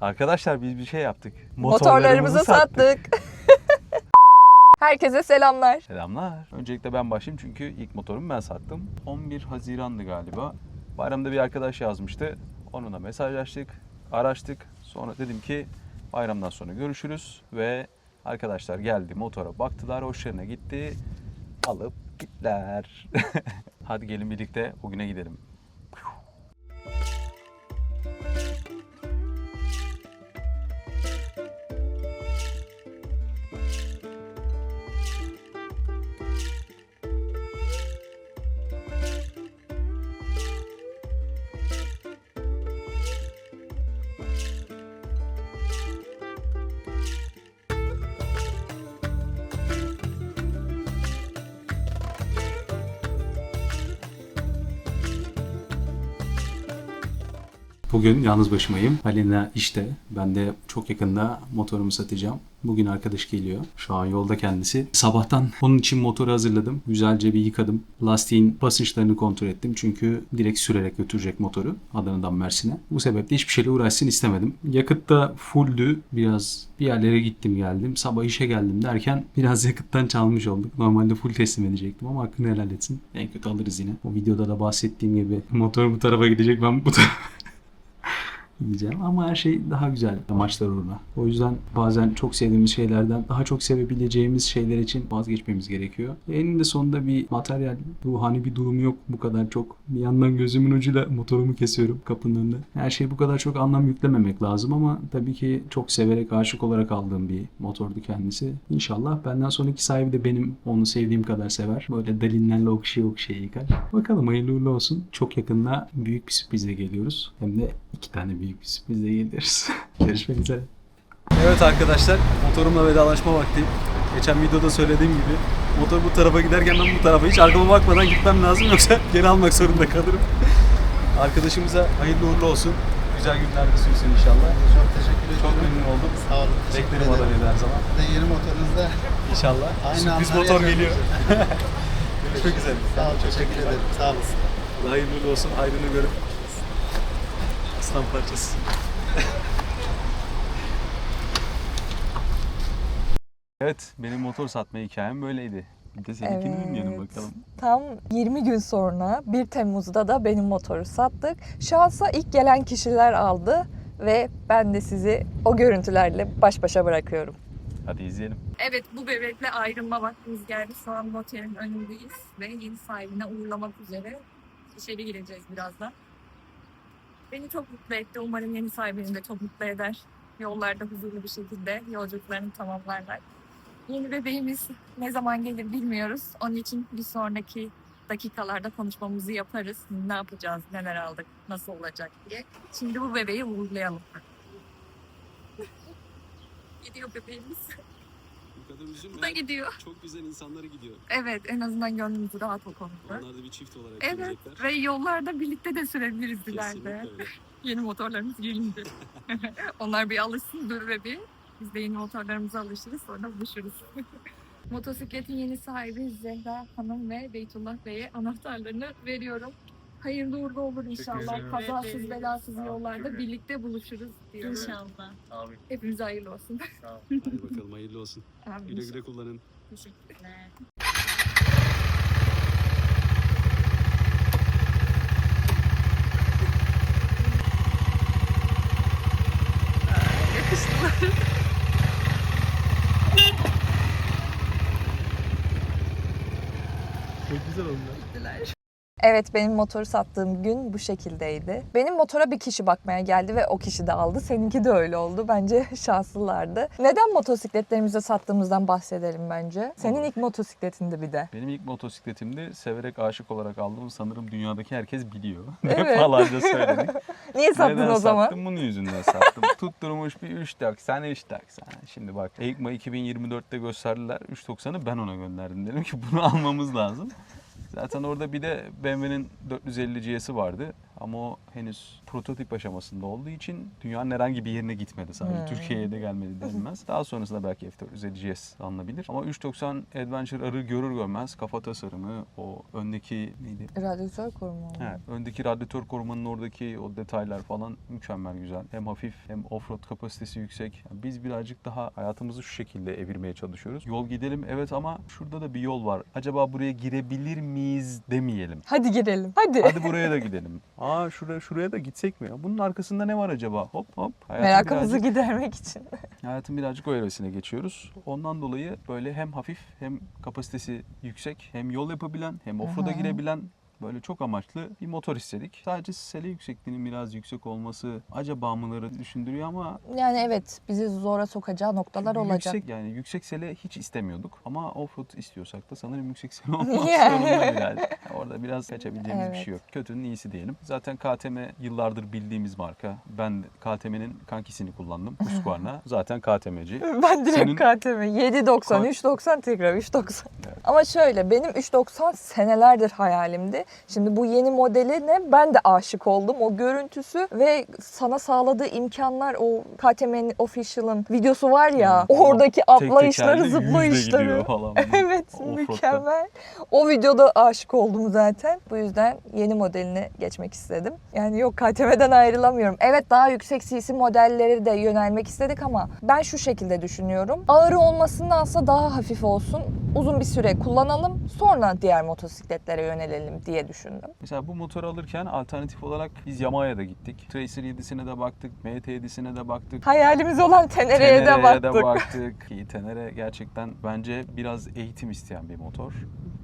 Arkadaşlar biz bir şey yaptık. Motorlarımızı sattık. Herkese selamlar. Selamlar. Öncelikle ben başlayayım çünkü ilk motorumu ben sattım. 11 Haziran'dı galiba. Bayramda bir arkadaş yazmıştı. Onunla mesajlaştık, araştık. Sonra dedim ki bayramdan sonra görüşürüz ve arkadaşlar geldi motora baktılar, hoşlarına gitti. Alıp gittiler. Hadi gelin birlikte o güne gidelim. Bugün yalnız başımayım. Alina işte. Ben de çok yakında motorumu satacağım. Bugün arkadaş geliyor. Şu an yolda kendisi. Sabahtan onun için motoru hazırladım. Güzelce bir yıkadım. Lastiğin basınçlarını kontrol ettim. Çünkü direkt sürerek götürecek motoru Adana'dan Mersin'e. Bu sebeple hiçbir şeyle uğraşsın istemedim. Yakıt da fulldü. Biraz bir yerlere gittim geldim. Sabah işe geldim derken biraz yakıttan çalmış olduk. Normalde full teslim edecektim ama hakkını helal etsin. En kötü alırız yine. O videoda da bahsettiğim gibi motor bu tarafa gidecek. Ben bu tarafa diyeceğim ama her şey daha güzel amaçlar uğruna. O yüzden bazen çok sevdiğimiz şeylerden daha çok sevebileceğimiz şeyler için vazgeçmemiz gerekiyor. Eninde sonunda bir materyal, ruhani bir durum yok bu kadar çok. Bir yandan gözümün ucuyla motorumu kesiyorum kapının önünde. Her şey bu kadar çok anlam yüklememek lazım ama tabii ki çok severek, aşık olarak aldığım bir motordu kendisi. İnşallah benden sonraki sahibi de benim onu sevdiğim kadar sever. Böyle dalinlerle okşaya okşaya yıkar. Bakalım hayırlı uğurlu olsun. Çok yakında büyük bir sürprizle geliyoruz. Hem de iki tane büyük bir sürprizle geliyoruz. Görüşmek üzere. Evet arkadaşlar, motorumla vedalaşma vakti. Geçen videoda söylediğim gibi motor bu tarafa giderken ben bu tarafa hiç arkama bakmadan gitmem lazım yoksa geri almak zorunda kalırım. Arkadaşımıza hayırlı uğurlu olsun. Güzel günlerde sürsün inşallah. Çok teşekkür ederim. Çok memnun oldum. Sağ olun. Beklerim. Adana'yı her zaman. Bir de yeni motorunuzda İnşallah. Aynı Sürpriz motor geliyor. Görüşmek üzere. Sağ olun. Teşekkür ederim. Sağ olasın. Hayırlı uğurlu olsun. Aydın'ı görüp aslan parçası. Evet, benim motor satma hikayem böyleydi. Bir de seninkini Evet. dinleyelim bakalım. Tam 20 gün sonra 1 Temmuz'da da benim motoru sattık. Şansa ilk gelen kişiler aldı ve ben de sizi o görüntülerle baş başa bırakıyorum. Hadi izleyelim. Evet bu bebekle ayrılma vaktimiz geldi. Şu an motelin önündeyiz ve yeni sahibine uğurlamak üzere içeri gireceğiz birazdan. Beni çok mutlu etti. Umarım yeni sahibini de çok mutlu eder. Yollarda huzurlu bir şekilde yolculuklarını tamamlarlar. Yeni bebeğimiz ne zaman gelir bilmiyoruz. Onun için bir sonraki dakikalarda konuşmamızı yaparız. Ne yapacağız, neler aldık, nasıl olacak diye. Şimdi bu bebeği uğurlayalım. Gidiyor bebeğimiz. Üzülme. Bu da gidiyor. Çok güzel insanlara gidiyor. Evet en azından gönlümüz rahat o konuda. Onlar da bir çift olarak Evet gelecekler. ve yollarda birlikte de sürebiliriz ileride. Kesinlikle öyle. Yeni motorlarımız gelince. Onlar bir alışsın dur ve bir. Biz de yeni motorlarımıza alışırız sonra buluşuruz. Motosikletin yeni sahibi Zehra Hanım ve Beytullah Bey'e anahtarlarını veriyorum. Hayırlı uğurlu olur inşallah. Kazasız belasız yollarda birlikte buluşuruz diyorum. İnşallah. Hepimize hayırlı olsun. Hadi bakalım hayırlı olsun. Güle güle kullanın. Teşekkürler. Yakıştılar. Çok güzel oldu. Evet benim motoru sattığım gün bu şekildeydi. Benim motora bir kişi bakmaya geldi ve o kişi de aldı. Seninki de öyle oldu. Bence şanslılardı. Neden motosikletlerimizi sattığımızdan bahsedelim bence. Senin ilk motosikletindi bir de. Benim ilk motosikletimde severek aşık olarak aldığım sanırım dünyadaki herkes biliyor. Evet. Defalarca söyledik. Niye sattın Neden o zaman? sattım? Bunun yüzünden sattım. Tutturmuş bir 3.90, 3.90. Şimdi bak EICMA 2024'te gösterdiler. 3.90'ı ben ona gönderdim. Dedim ki bunu almamız lazım. Zaten orada bir de BMW'nin 450 GS'i vardı. Ama o henüz prototip aşamasında olduğu için dünyanın herhangi bir yerine gitmedi. Sadece Hmm. Türkiye'ye de gelmedi denilmez. Daha sonrasında belki F450 GS alınabilir. Ama 390 Adventure R'ı görür görmez kafa tasarımı, o öndeki neydi? Radyatör koruma. Evet, öndeki radyatör korumanın oradaki o detaylar falan mükemmel güzel. Hem hafif hem offroad kapasitesi yüksek. Yani Biz birazcık daha hayatımızı şu şekilde evirmeye çalışıyoruz. Yol gidelim evet ama şurada da bir yol var. Acaba buraya girebilir miyiz demeyelim. Hadi girelim. Hadi. Hadi buraya da gidelim. Aa şuraya şuraya da gitsek mi ya? Bunun arkasında ne var acaba? Hop hop. Hayatın Merakımızı birazcık- gidermek için. Hayatın birazcık o evresine geçiyoruz. Ondan dolayı böyle hem hafif hem kapasitesi yüksek hem yol yapabilen hem offroad'a girebilen böyle çok amaçlı bir motor istedik. Sadece sele yüksekliğinin biraz yüksek olması acaba mıları düşündürüyor ama Yani evet bizi zora sokacağı noktalar olacak. Yüksek, yani yüksek sele hiç istemiyorduk ama offroad istiyorsak da sanırım yüksek sele olmak zorunda yani. Orada biraz kaçabileceğimiz bir Evet. şey yok. Kötünün iyisi diyelim. Zaten KTM yıllardır bildiğimiz marka. Ben KTM'nin kankisini kullandım. Husqvarna. Zaten KTM'ci. Ben direkt Senin- KTM 790, Ka- 390 tekrar 390. Evet. Ama şöyle benim 390 senelerdir hayalimdi. Şimdi bu yeni modeline ben de aşık oldum. O görüntüsü ve sana sağladığı imkanlar o KTM'nin official'ın videosu var ya. Evet, oradaki atlayışları, zıplayışları. falan. Evet mükemmel. O videoda aşık oldum zaten. Bu yüzden yeni modeline geçmek istedim. Yani yok KTM'den ayrılamıyorum. Evet daha yüksek CC modelleri de yönelmek istedik ama ben şu şekilde düşünüyorum. Ağır olmasındansa daha hafif olsun. Uzun bir süre kullanalım. Sonra diğer motosikletlere yönelelim diye düşündüm. Mesela bu motoru alırken alternatif olarak biz Yamaha'ya da gittik. Tracer 7'sine de baktık. MT 7'sine de baktık. Hayalimiz olan Tenere'ye de baktık. de baktık. Tenere gerçekten bence biraz eğitim isteyen bir motor.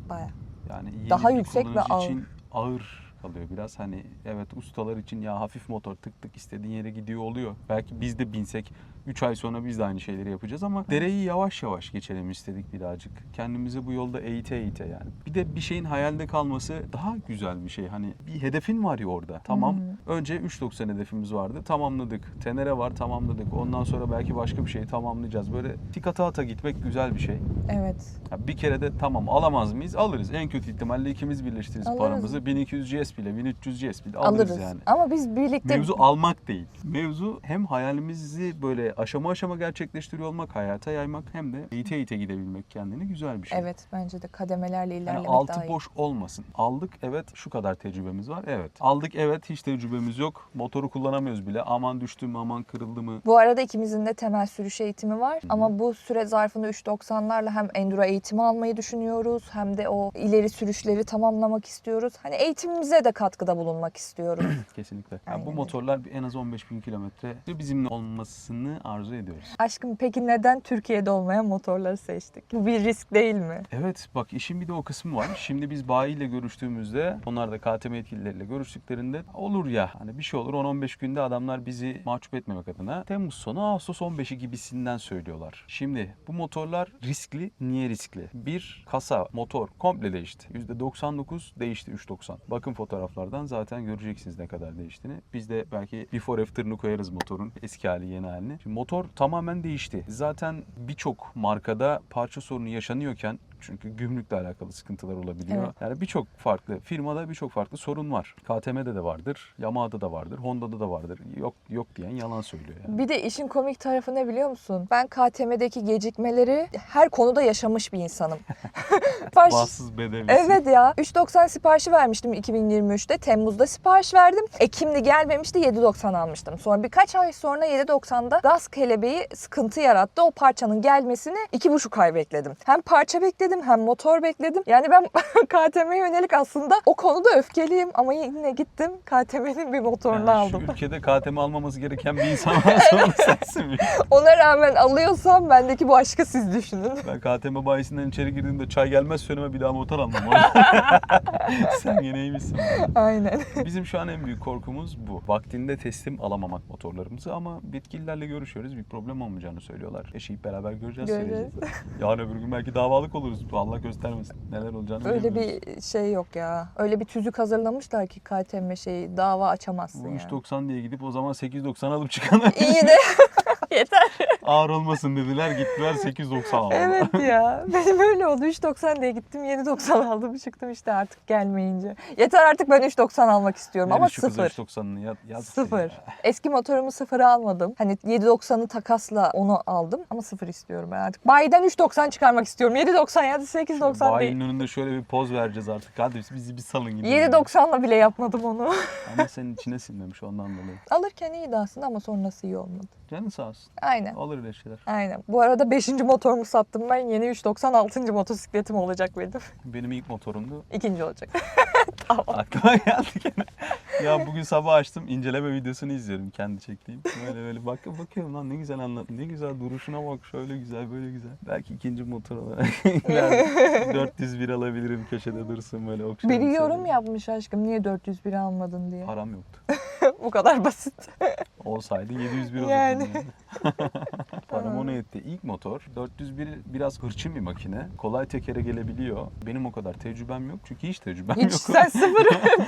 Baya. Yani yeni Daha bir yüksek ve ağır. için ağır kalıyor biraz. Hani evet ustalar için ya hafif motor tık tık istediğin yere gidiyor oluyor. Belki biz de binsek 3 ay sonra biz de aynı şeyleri yapacağız ama dereyi yavaş yavaş geçelim istedik birazcık. Kendimizi bu yolda eğite eğite yani. Bir de bir şeyin hayalde kalması daha güzel bir şey. Hani bir hedefin var ya orada. Tamam. Önce 3.90 hedefimiz vardı. Tamamladık. Tenere var tamamladık. Ondan sonra belki başka bir şey tamamlayacağız. Böyle tik ata ata gitmek güzel bir şey. Evet. Ya bir kere de tamam alamaz mıyız? Alırız. En kötü ihtimalle ikimiz birleştiririz Alırız. paramızı. 1200 GS bile 1300 GS bile alırız, Alırız. yani. Ama biz birlikte Mevzu almak değil. Mevzu hem hayalimizi böyle aşama aşama gerçekleştiriyor olmak, hayata yaymak hem de eğite eğite gidebilmek kendini güzel bir şey. Evet bence de kademelerle Yani ilerlemek altı daha iyi. boş olmasın. Aldık evet şu kadar tecrübemiz var. Evet. Aldık evet hiç tecrübemiz yok. Motoru kullanamıyoruz bile. Aman düştü mü aman kırıldı mı? Bu arada ikimizin de temel sürüş eğitimi var. Ama bu süre zarfında 3.90'larla hem enduro eğitimi almayı düşünüyoruz hem de o ileri sürüşleri tamamlamak istiyoruz. Hani eğitimimize de katkıda bulunmak istiyoruz. Kesinlikle. Aynen Yani bu motorlar en az 15 bin kilometre bizimle olmasını arzu ediyoruz. Aşkım peki neden Türkiye'de olmayan motorları seçtik? Bu bir risk değil mi? Evet bak işin bir de o kısmı var. Şimdi biz bayiyle görüştüğümüzde onlar da KTM yetkilileriyle görüştüklerinde olur ya hani bir şey olur 10-15 günde adamlar bizi mahcup etmemek adına Temmuz sonu Ağustos 15'i gibisinden söylüyorlar. Şimdi bu motorlar riskli. Niye riskli? Bir kasa motor komple değişti. %99 değişti 390. Bakın fotoğraflardan zaten göreceksiniz ne kadar değiştiğini. Biz de belki before after'ını koyarız motorun eski hali yeni halini. Şimdi motor tamamen değişti. Zaten birçok markada parça sorunu yaşanıyorken çünkü gümrükle alakalı sıkıntılar olabiliyor. Evet. Yani birçok farklı firmada birçok farklı sorun var. KTM'de de vardır, Yamaha'da da vardır, Honda'da da vardır. Yok yok diyen yalan söylüyor yani. Bir de işin komik tarafı ne biliyor musun? Ben KTM'deki gecikmeleri her konuda yaşamış bir insanım. Baş... Bahtsız bedevisi. Evet ya. 3.90 siparişi vermiştim 2023'te. Temmuz'da sipariş verdim. Ekim'de gelmemişti 7.90 almıştım. Sonra birkaç ay sonra 7.90'da gaz kelebeği sıkıntı yarattı. O parçanın gelmesini 2,5 ay bekledim. Hem parça bekledim hem motor bekledim. Yani ben KTM'ye yönelik aslında o konuda öfkeliyim ama yine gittim KTM'nin bir motorunu Yani şu aldım. ülkede KTM almaması gereken bir insan varsa sensin. Ona rağmen alıyorsam bendeki bu aşkı siz düşünün. Ben KTM bayisinden içeri girdiğimde çay gelmez önüme bir daha motor almam. Sen yine iyiymişsin. Aynen. Bizim şu an en büyük korkumuz bu. Vaktinde teslim alamamak motorlarımızı ama yetkililerle görüşüyoruz. Bir problem olmayacağını söylüyorlar. Yaşayıp beraber göreceğiz. Göreceğiz. Yarın öbür gün belki davalık oluruz. Allah göstermesin. Neler olacağını Öyle bir şey yok ya. Öyle bir tüzük hazırlamışlar ki KTM şeyi dava açamazsın Bu yani. 3.90 diye gidip o zaman 8.90 alıp çıkanlar. İyi de. Ağır olmasın dediler gittiler 890 aldılar. Evet ya. Benim öyle oldu. 3.90 diye gittim 7.90 aldım çıktım işte artık gelmeyince. Yeter artık ben 3.90 almak istiyorum ama şu sıfır. 390'ını ya, yazık Sıfır. ya. Eski motorumu sıfıra almadım. Hani 7.90'ı takasla onu aldım ama sıfır istiyorum ben artık. Bayiden 3.90 çıkarmak istiyorum. 7.90 ya da 8.90 değil. Bayinin önünde şöyle bir poz vereceğiz artık. Hadi bizi bir salın gidelim. 7.90'la bile yapmadım onu. Ama senin içine sinmemiş ondan dolayı. Alırken iyiydi aslında ama sonrası iyi olmadı. Canın sağ olsun. Aynen. Olur öyle şeyler. Aynen. Bu arada 5. motorumu sattım ben. Yeni 396. motosikletim olacak benim. Benim ilk motorumdu. İkinci olacak. Aklıma geldi gene. ya bugün sabah açtım inceleme videosunu izliyorum kendi çektiğim. Böyle böyle bak bakıyorum lan ne güzel anlat. Ne güzel duruşuna bak şöyle güzel böyle güzel. Belki ikinci motor olarak ileride 401 alabilirim köşede dursun böyle okşayalım. Biri yorum yapmış aşkım niye 401 almadın diye. Param yoktu. Bu kadar basit. Olsaydı 701 olurdu. Yani. Param ona yetti. İlk motor 401 biraz hırçın bir makine. Kolay tekere gelebiliyor. Benim o kadar tecrübem yok çünkü hiç tecrübem Hiç yok. sen sıfır.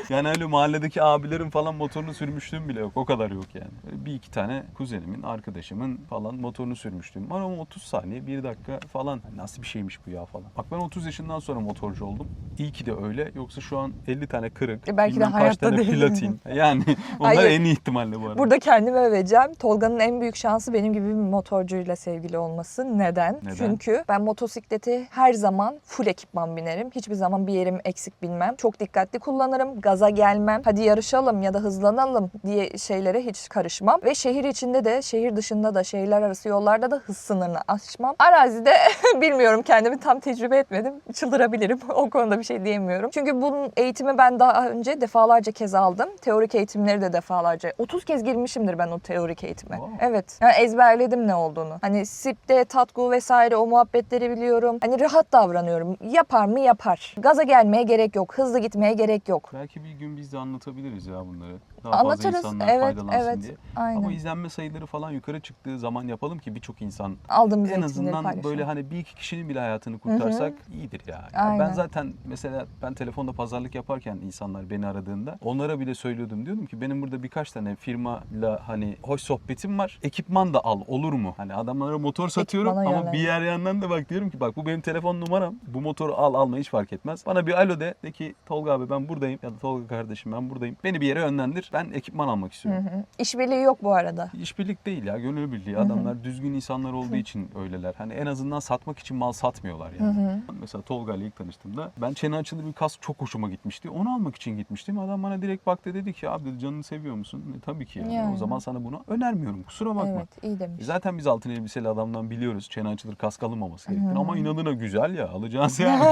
Yani öyle mahalledeki abilerin falan motorunu sürmüşlüğüm bile yok. O kadar yok yani. Böyle Bir iki tane kuzenimin, arkadaşımın falan motorunu sürmüştüm. Var ama 30 saniye, 1 dakika falan. Nasıl bir şeymiş bu ya falan. Bak ben 30 yaşından sonra motorcu oldum. İyi ki de öyle. Yoksa şu an 50 tane kırık, E belki de kaç hayatta tane değildim. platin. Yani onlar Hayır. en iyi ihtimalle bu arada. Burada kendimi öveceğim. Tolga'nın en büyük şansı benim gibi bir motorcuyla sevgili olması. Neden? Neden? Çünkü ben motosikleti her zaman full ekipman binerim. Hiçbir zaman bir yerim eksik bilmem. Çok dikkatli kullanırım. Gaza gelmem. Hadi yarışalım ya da hızlanalım diye şeylere hiç karışmam. Ve şehir içinde de, şehir dışında da, şehirler arası yollarda da hız sınırını aşmam. Arazide bilmiyorum kendimi tam tecrübe etmedim. Çıldırabilirim. O konuda bir şey diyemiyorum. Çünkü bunun eğitimi ben daha önce defalarca kez aldım. Teorik eğitimleri de defalarca. 30 kez girmişimdir ben o teorik eğitime. Wow. Evet. Yani ezberledim ne olduğunu. Hani SIP'te, Tatgu vesaire o muhabbetleri biliyorum. Hani rahat davranıyorum. Yapar mı yapar. Gaza gelmeye gerek yok. Hızlı gitmeye gerek yok. Belki bir gün biz de anlatabiliriz ya bunları. Daha fazla Anlatırız. insanlar Evet, faydalansın evet. diye. Aynen. Ama izlenme sayıları falan yukarı çıktığı zaman yapalım ki birçok insan Aldığımız en azından paylaşalım. böyle hani bir iki kişinin bile hayatını kurtarsak iyidir ya. Ya Aynen. Ben zaten mesela ben telefonda pazarlık yaparken insanlar beni aradığında onlara bile söylüyordum. Diyordum ki benim burada birkaç tane firmayla hani hoş sohbetim var. Ekipman da al olur mu? Hani adamlara motor satıyorum Ekipmana ama bir yönlendir. yer yandan da bak diyorum ki bak bu benim telefon numaram. Bu motoru al alma hiç fark etmez. Bana bir alo de de ki Tolga abi ben buradayım ya da Tolga kardeşim ben buradayım. Beni bir yere yönlendir. Ben ekipman almak Hı istiyorum. hı. İşbirliği yok bu arada. İşbirlik değil ya gönül birliği. Adamlar düzgün insanlar olduğu için öyleler. Hani en azından satmak için mal satmıyorlar yani. Mesela Tolga ile ilk tanıştığımda ben çene açılı bir kask çok hoşuma gitmişti. Onu almak için gitmiştim. Adam bana direkt baktı dedi ki abi dedi canını seviyor musun? E, tabii ki yani. Yani. O zaman sana bunu önermiyorum. Kusura bakma. Evet iyi E, demiş. Zaten biz altın elbiseli adamdan biliyoruz çene açılır kask alınmaması gerektiğini ama inadına güzel ya alacağız yani.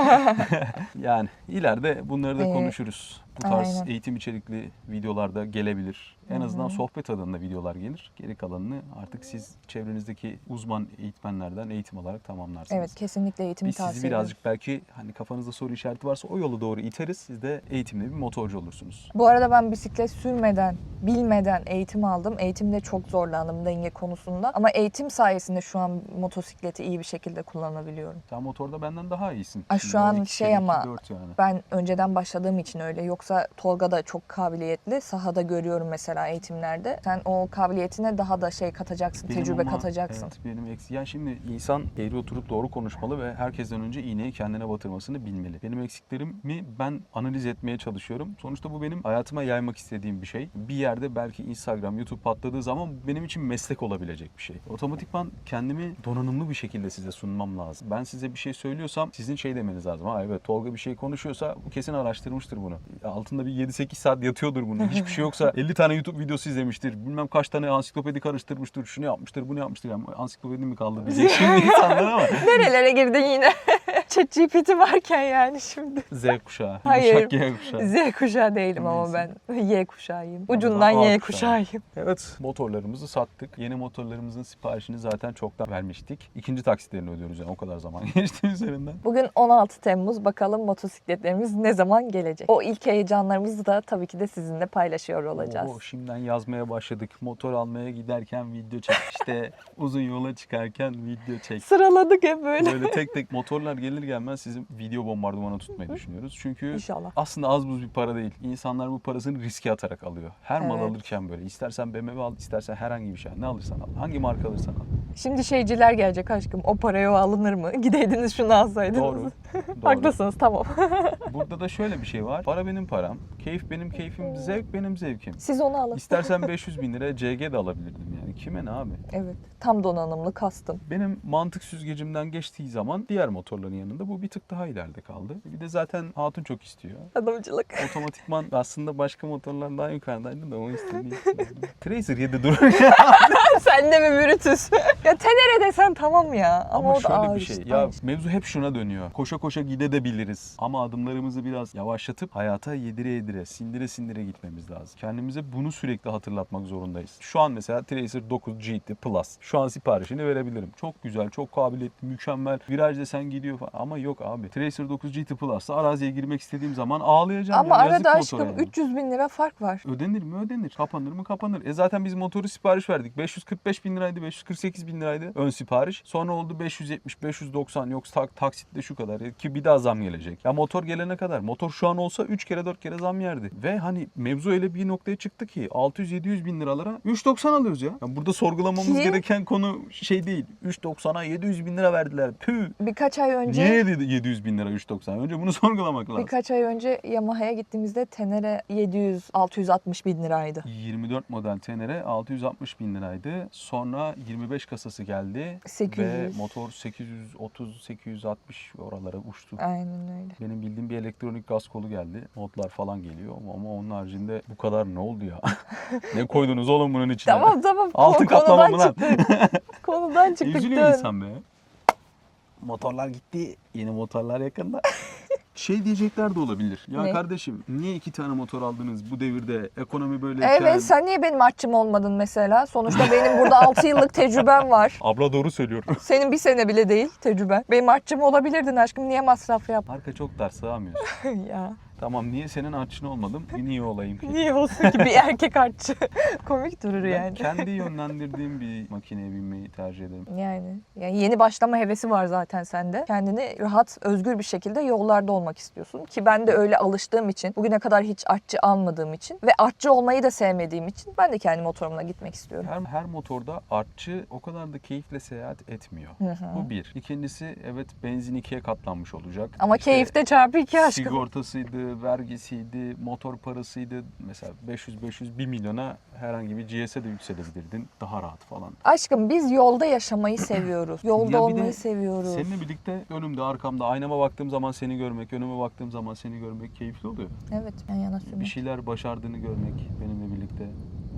yani ileride bunları da Ee, konuşuruz. Bu tarz aynen. eğitim içerikli videolarda gelebilir. En azından sohbet adında videolar gelir. Geri kalanını artık siz çevrenizdeki uzman eğitmenlerden eğitim alarak tamamlarsınız. Evet kesinlikle eğitimi Biz tavsiye sizi birazcık belki hani kafanızda soru işareti varsa o yola doğru iteriz. Siz de eğitimli bir motorcu olursunuz. Bu arada ben bisiklet sürmeden, bilmeden eğitim aldım. Eğitimde çok zorlandım denge konusunda. Ama eğitim sayesinde şu an motosikleti iyi bir şekilde kullanabiliyorum. Sen motorda benden daha iyisin. Şimdi şu an şey ama- yani. Ben önceden başladığım için öyle. Yoksa Tolga da çok kabiliyetli. Sahada görüyorum mesela eğitimlerde. Sen o kabiliyetine daha da şey katacaksın, Benim tecrübe ama, katacaksın. Evet, benim eksi. Yani şimdi insan eğri oturup doğru konuşmalı ve herkesten önce iğneyi kendine batırmasını bilmeli. Benim eksiklerimi ben analiz etmeye çalışıyorum. Sonuçta bu benim hayatıma yaymak istediğim bir şey. Bir yerde belki Instagram, YouTube patladığı zaman benim için meslek olabilecek bir şey. Otomatikman kendimi donanımlı bir şekilde size sunmam lazım. Ben size bir şey söylüyorsam sizin şey demeniz lazım. Ha evet Tolga bir şey konuşuyorsa kesin araştırmıştır bunu. Altında bir 7-8 saat yatıyordur bunun. Hiçbir şey yoksa 50 tane YouTube videosu izlemiştir. Bilmem kaç tane ansiklopedi karıştırmıştır. Şunu yapmıştır, bunu yapmıştır. Yani ansiklopedi mi kaldı diyecek şimdi insanlar ama. Nerelere girdin yine? ChatGPT varken yani şimdi. Z kuşağı. Hayır. Y kuşağı. Z kuşağı değilim ama ben. Y kuşağıyım. Ucundan A Y kuşağı. kuşağıyım. Evet motorlarımızı sattık. Yeni motorlarımızın siparişini zaten çoktan vermiştik. İkinci taksitlerini ödüyoruz yani o kadar zaman geçti üzerinden. Bugün 16 Temmuz. Bakalım motosikletlerimiz ne zaman gelecek? O ilk heyecanlarımızı da tabii ki de sizinle paylaşıyor olacağız. Oo, şimdiden yazmaya başladık. Motor almaya giderken video çek. İşte uzun yola çıkarken video çek. Sıraladık hep böyle. Böyle tek tek motorlar gelir gelmez sizin video bombardımanı tutmayı düşünüyoruz. Çünkü İnşallah. aslında az buz bir para değil. İnsanlar bu parasını riske atarak alıyor. Her mal Evet. alırken böyle. İstersen BMW al, istersen herhangi bir şey. Ne alırsan al. Hangi marka alırsan al. Şimdi şeyciler gelecek aşkım. O paraya o alınır mı? Gideydiniz şunu alsaydınız. Doğru. Doğru. Haklısınız tamam. Burada da şöyle bir şey var. Para benim param. Keyif benim keyfim. Zevk benim zevkim. Siz onu alın. İstersen 500 bin liraya CG de alabilirdim yani. Kime ne abi? Evet. Tam donanımlı kastım. Benim mantık süzgecimden geçtiği zaman diğer motorların yanında bu bir tık daha ileride kaldı. Bir de zaten Hatun çok istiyor. Adamcılık. Otomatikman aslında başka motorlar daha yukarıdaydı da o istediği. Tracer 7 dur. Sen de mi Brutus? ya Tenere desen tamam ya. Ama, Ama o da şöyle ağır bir şey. işte. Ya mevzu hep şuna dönüyor. Koşa koşa gidebiliriz. Ama adımlarımızı biraz yavaşlatıp hayata yedire yedire, sindire sindire gitmemiz lazım. Kendimize bunu sürekli hatırlatmak zorundayız. Şu an mesela Tracer 9 GT Plus. Şu an siparişini verebilirim. Çok güzel, çok kabiliyetli, mükemmel. Viraj desen gidiyor falan. Ama yok abi. Tracer 9 GT Plus'ta araziye girmek istediğim zaman ağlayacağım. Ama ya. Arada aşkım yani. 300 bin lira fark var. Ödenir mi? Ödenir. Kapanır mı? Kapanır. E zaten biz motoru sipariş verdik. 545 bin liraydı, 548 bin liraydı ön sipariş. Sonra oldu 570, 590 yok tak, taksitle şu kadar E, ki bir daha zam gelecek. Ya motor gelene kadar motor şu an olsa 3 kere 4 kere zam yerdi. Ve hani mevzu öyle bir noktaya çıktı ki 600-700 bin liralara 390 alıyoruz ya. ya burada sorgulamamız Ki- gereken konu şey değil. 390'a 700 bin lira verdiler. Püh. Birkaç ay önce Niye yedi- 700 bin lira 390? Önce bunu sorgulamak lazım. birkaç ay önce Yamaha'ya gittiğimizde Tenere 700 660 bin liraydı. 24 model Tenere 660 bin liraydı. Sonra 25 kasası geldi. 800. Ve motor 830-860 oralara uçtu. Aynen öyle. Benim bildiğim bir elektronik gaz kolu geldi. Modlar falan geliyor ama onun haricinde bu kadar ne oldu ya? ne koydunuz oğlum bunun içine? Tamam tamam. Altın Ko- kaplama konudan mı lan? çıktık. Konudan çıktık. Üzülüyor dön. insan be. Motorlar gitti. Yeni motorlar yakında. Şey diyecekler de olabilir. Ya Ne? kardeşim niye iki tane motor aldınız bu devirde? Ekonomi böyleyken. Evet sen niye benim artçım olmadın mesela? Sonuçta benim burada 6 yıllık tecrübem var. Abla doğru söylüyor. Senin bir sene bile değil tecrüben. Benim artçım olabilirdin aşkım. Niye masraf yap? Marka çok dar sığamıyorsun. ya. Tamam niye senin artçın olmadım? Niye olayım ki? Niye olsun ki bir erkek artçı? Komik durur Ben yani. kendi yönlendirdiğim bir makineye binmeyi tercih ederim. Yani, yani yeni başlama hevesi var zaten sende. Kendini rahat, özgür bir şekilde yollarda olmak istiyorsun. Ki ben de öyle alıştığım için, bugüne kadar hiç artçı almadığım için ve artçı olmayı da sevmediğim için ben de kendi motorumla gitmek istiyorum. Her, her motorda artçı o kadar da keyifle seyahat etmiyor. Hı hı. Bu bir. İkincisi evet benzin ikiye katlanmış olacak. Ama İşte keyifte çarpı iki aşkım. Sigortasıydı, vergisiydi, motor parasıydı. Mesela 500-500 1 milyona herhangi bir GS'e de yükselebilirdin. Daha rahat falan. Aşkım biz yolda yaşamayı seviyoruz. Yolda Ya bir de olmayı seviyoruz. Seninle birlikte önümde, arkamda, aynama baktığım zaman seni görmek, önüme baktığım zaman seni görmek keyifli oluyor. Evet, yan yana Bir sürmek. şeyler başardığını görmek benimle birlikte.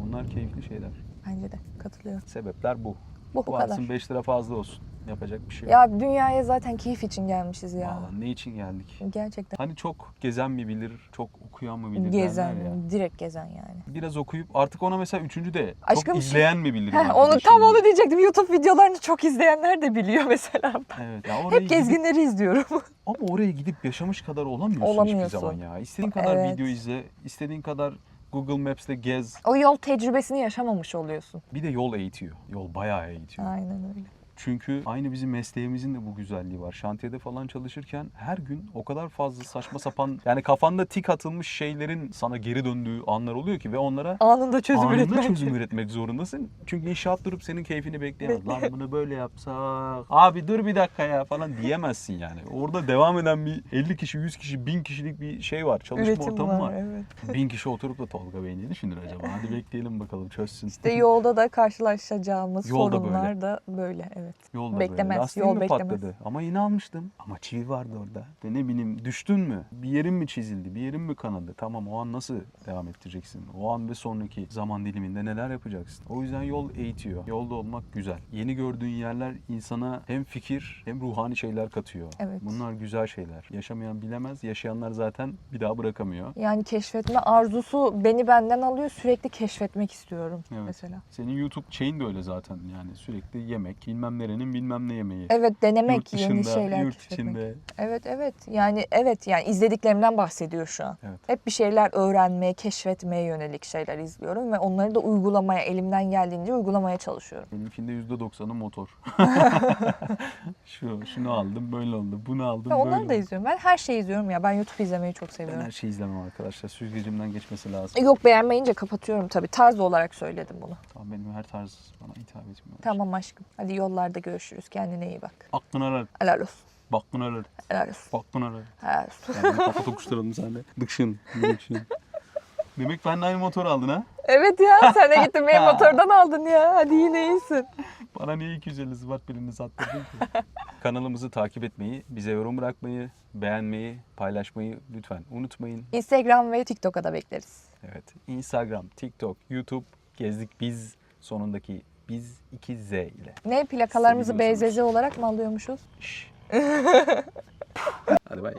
Bunlar keyifli şeyler. Bence de katılıyorum. Sebepler bu. Bu bu kadar. Varsın 5 lira fazla olsun. Yapacak bir şey yok. Ya dünyaya zaten keyif için gelmişiz ya. Vallahi ne için geldik? Gerçekten. Hani çok gezen mi bilir, çok okuyan mı bilir Gezen, derler ya. direkt gezen yani. Biraz okuyup artık ona mesela üçüncü de Aşkım çok izleyen mi bilir? Heh, yani onu tam onu diyecektim. YouTube videolarını çok izleyenler de biliyor mesela. Evet. Ya Hep gezginleri izliyorum. Gidip, ama oraya gidip yaşamış kadar olamıyorsun, hiçbir Olamıyorsun. zaman ya. İstediğin kadar Evet. video izle, istediğin kadar Google Maps'te gez. o yol tecrübesini yaşamamış oluyorsun. Bir de yol eğitiyor. Yol bayağı eğitiyor. Aynen öyle. Çünkü aynı bizim mesleğimizin de bu güzelliği var. Şantiyede falan çalışırken her gün o kadar fazla saçma sapan yani kafanda tik atılmış şeylerin sana geri döndüğü anlar oluyor ki ve onlara Anında çözüm anında üretmek. çözüm üretmek zorundasın. Çünkü inşaat durup senin keyfini bekleyemez. Lan bunu böyle yapsak. Abi dur bir dakika ya falan diyemezsin yani. Orada devam eden bir 50 kişi, 100 kişi, 1000 kişilik bir şey var. Çalışma Üretim ortamı var. var. Evet. 1000 kişi oturup da Tolga Bey ne düşünür acaba? Hadi bekleyelim bakalım çözsün. İşte yolda da karşılaşacağımız Yolda sorunlar da böyle. Evet. Yolda Beklemez, böyle. Yol mi beklemez. patladı? Ama yine almıştım. Ama çivi vardı orada. Ve ne bileyim düştün mü? Bir yerin mi çizildi? Bir yerin mi kanadı? Tamam o an nasıl devam ettireceksin? O an ve sonraki zaman diliminde neler yapacaksın? O yüzden yol eğitiyor. Yolda olmak güzel. Yeni gördüğün yerler insana hem fikir hem ruhani şeyler katıyor. Evet. Bunlar güzel şeyler. Yaşamayan bilemez. Yaşayanlar zaten bir daha bırakamıyor. Yani keşfetme arzusu beni benden alıyor. Sürekli keşfetmek istiyorum Evet. mesela. Senin YouTube şeyin de öyle zaten yani sürekli yemek, bilmem nerenin bilmem ne yemeği. Evet denemek, yurt dışında, yeni şeyler yurt keşfetmek. içinde. Evet evet yani evet yani izlediklerimden bahsediyor şu an. Evet. Hep bir şeyler öğrenmeye, keşfetmeye yönelik şeyler izliyorum ve onları da uygulamaya elimden geldiğince uygulamaya çalışıyorum. Benimkinde %90'ı motor. Şu, şunu aldım, böyle oldu. Bunu aldım, Ve böyle onları oldu. da izliyorum. Ben her şeyi izliyorum ya. Ben YouTube izlemeyi çok Ben seviyorum. her şeyi izlemem arkadaşlar. Süzgecimden geçmesi lazım. E, Yok beğenmeyince kapatıyorum tabii. Tarz olarak söyledim bunu. Tamam Ama benim her tarz bana hitap etmiyor. Tamam aşkım. Hadi yollarda görüşürüz. Kendine iyi bak. Aklın arar. Helal olsun. Baktın arar. Helal olsun. Baktın arar. Helal olsun. Yani kafa tokuşturalım senle. Dıkşın. Dıkşın. Demek benimle aynı motor aldın ha? Evet ya sen de gittin benim motordan aldın ya. Hadi yine iyisin. Bana niye 250 Zıvat birini sattırdın ki? Kanalımızı takip etmeyi, bize yorum bırakmayı, beğenmeyi, paylaşmayı lütfen unutmayın. Instagram ve TikTok'a da bekleriz. Evet. Instagram, TikTok, YouTube gezdik biz sonundaki biz 2Z ile. Ne plakalarımızı Seviyorsunuz. BZZ olarak mı alıyormuşuz? Şş. Hadi bay.